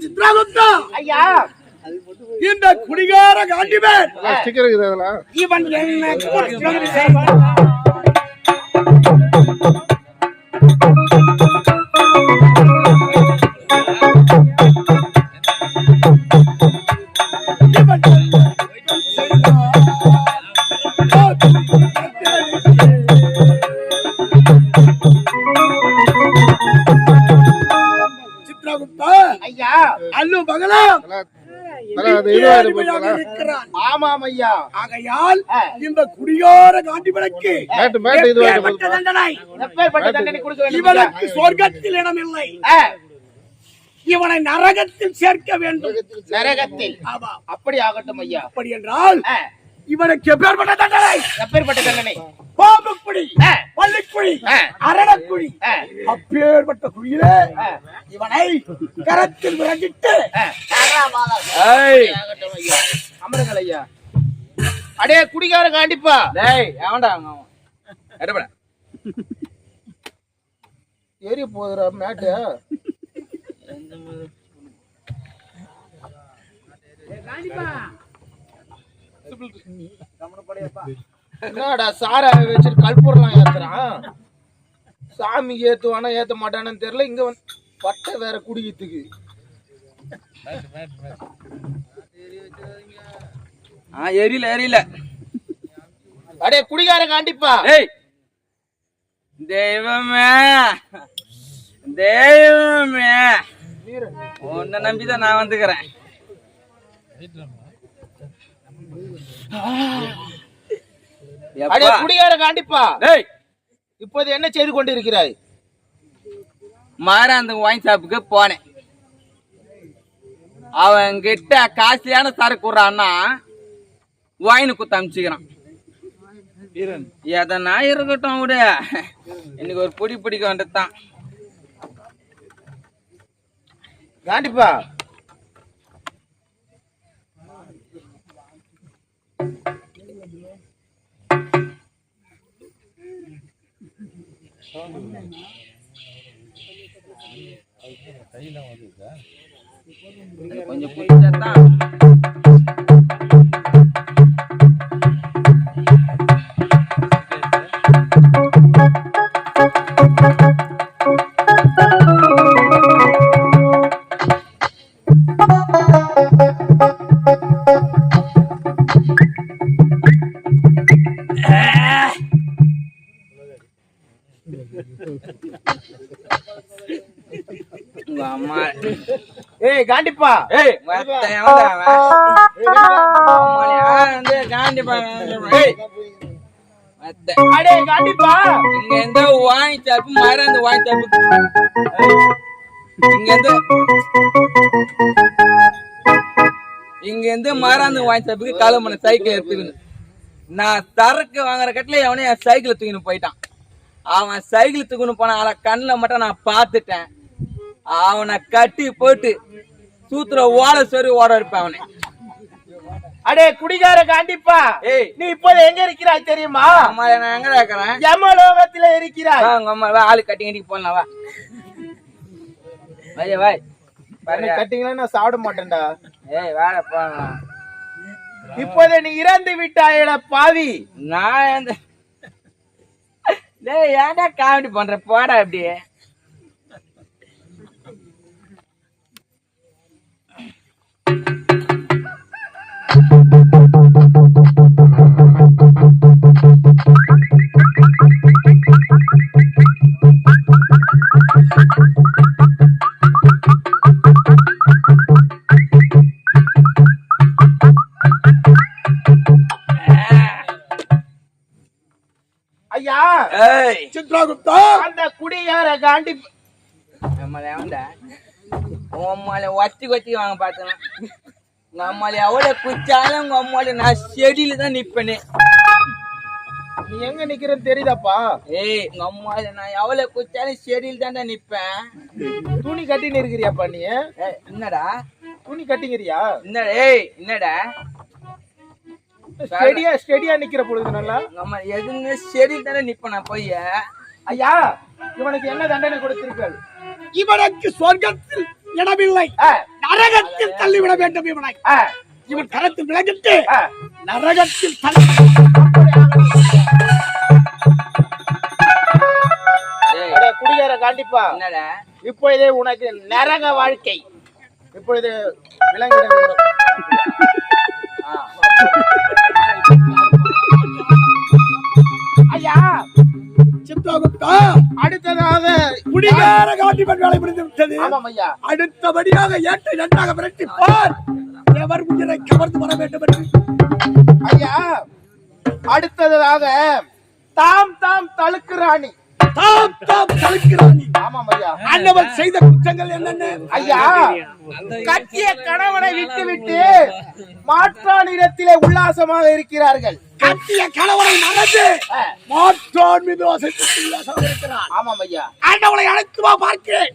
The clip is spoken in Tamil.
சித்ராகுப்தா ஐயா. இந்த குடிகார ஸ்டிக்கர் அதெல்லாம் இவன் என்ன ஆமாம் ஐயா ஆகையால். இந்த? இவனுக்கு சொர்க்கத்தில் இடமில்லை. இவனை நரகத்தில் சேர்க்க வேண்டும். நரகத்தில். ஆமா. அப்படி ஆகட்டும் ஐயா. அப்படி என்றால் இவனுக்கு எப்பேற்பட்ட தண்டனை? எப்பேற்பட்ட தண்டனை? ஆ. அரணக்குழி ஆ, அப்பேற்பட்ட குழியிலே இவனை கரத்தில். ஆகட்டும் ஐயா அமருங்கள் ஐயா. அடே குடிகார காண்டிப்பா. டேய் எடுபட ஏறி போதுற மேட்டு. என்னடா சாரா வச்சுட்டு கற்பூரம்லாம் ஏத்துறான்? சாமிக்கு ஏத்துவானா ஏத்த மாட்டானு தெரியல. இங்க வந்து பட்டை வேற குடிக்கிறதுக்கு. ஆ எரியல எரியல. அடே குடிகார காண்டிப்பா டேய் தெய்வமே! தெய்வமே! உன்னை நம்பிதான் நான் வந்துக்கிறேன். அடே? குடிகார காண்டிப்பா டேய். இப்போது என்ன செய்து கொண்டிருக்கிறாய்? மாறாந்த ஒயின் ஷாப்புக்கு போனேன். அவன் கிட்ட காஸ்ட்லியான சரக்கு விடுறான்னா ஒயின் குத்த அமிச்சுக்கிறான் எதனா இருக்கட்டும் விடு. இன்னைக்கு ஒரு பொடி பிடிக்க வேண்டியதுதான் காண்டிப்பா. கொஞ்சம் பிடிச்சதான் ஏய் காண்டிப்பா ஏய் வந்து காந்தி பா- ஏய், மத்த. அடே காண்டிப்பா இங்க வாங்கி சாப்பு மறந்து வாங்கி சாப்பு இங்க இருந்து இங்க இருந்து மறந்து வாங்கி சாப்புக்கு கிளம்புன சைக்கிள் எடுத்துக்கணும் நான் சரக்கு வாங்குற கட்டில எவனே என் சைக்கிள் தூக்கின்னு போயிட்டான் அவன் சைக்கிள் தூக்கின்னு போன ஆள கண்ணில் மட்டும் நான் பார்த்துட்டேன் அவனை கட்டி போட்டு சூத்துற ஓட சரி ஓட இருப்பேன் அவனை. அடே குடிகார காண்டிப்பா. நீ இப்போது எங்க இருக்கிறாய் தெரியுமா? அம்மா நான் எங்க இருக்கிறேன்? யமலோகத்தில இருக்கிறாய். வா, உங்க அம்மா வா ஆளு கட்டி கட்டி போடலாம் வா. வாய் கட்டிங்களா நான் சாப்பிட மாட்டேன்டா. ஏய் வேலை போகலாம் இப்போது நீ இறந்து விட்டாயட பாவி. நான் ஏன்டா காமெடி பண்ற? போடா அப்படியே. ஐயா. ஏய். சித்ராகுப்தா. அந்த குடிகார காண்டி அம்மால வச்சு வச்சு வாங்க பார்த்தேன். உங்க அம்மால எவ்வளவு குச்சாலும் உங்க அம்மால நான் செடியில தான் நிப்பேனே. நீ எங்க நிக்கிறன்னு தெரியுதாப்பா? ஏய் உங்க அம்மால நான் எவ்வளவு குச்சாலும் செடியில தான்டா நிப்பேன். துணி கட்டின்னு இருக்கிறியாப்பா நீ? என்னடா? துணி கட்டிங்கிறியா? என்னடா ஏய் என்னடா? ஸ்டெடியா ஸ்டெடியா நிக்கிற பொழுது நல்லா? அம்மா எதுன்னு செடியில தானே நிப்பேன் நான் போய். ஐயா இவனுக்கு என்ன தண்டனை கொடுத்திருக்கள் இவனுக்கு சொர்க்கத்தில் இடமில்லை. நரகத்தில் தள்ளிவிட வேண்டும் இவனை. இவன் கரத்தில் விலகிட்டு ஆ. நரகத்தில் தள்ளி குடிகார கண்டிப்பா. என்னடா? இப்பொழுதே உனக்கு நரக வாழ்க்கை. இப்பொழுது விலங்கிட அடுத்ததாக குடிகார காட்டிமன் வேலை முடிந்து விட்டது. அடுத்தபடியாக ஏற்றை நன்றாக விரட்டி பார் எவர் உயிரை கவர்ந்து வர வேண்டும் என்று. ஐயா அடுத்ததாக தாம் தாம் தழுக்கு ராணி. தாம் தாம் தடுக்கிறானி ஆமாம் ஐயா. அன்னவன் செய்த குற்றங்கள் என்னென்ன? ஐயா கட்டிய கணவனை விட்டு விட்டு மாற்றானிடத்திலே உல்லாசமாக இருக்கிறார்கள். கட்டிய கணவனை மறந்து மாற்றோன் மீது உல்லாசமாக இருக்கிறான். ஆமாம் ஐயா. ஆண்டவனை அழைத்து வா பார்க்கிறேன்.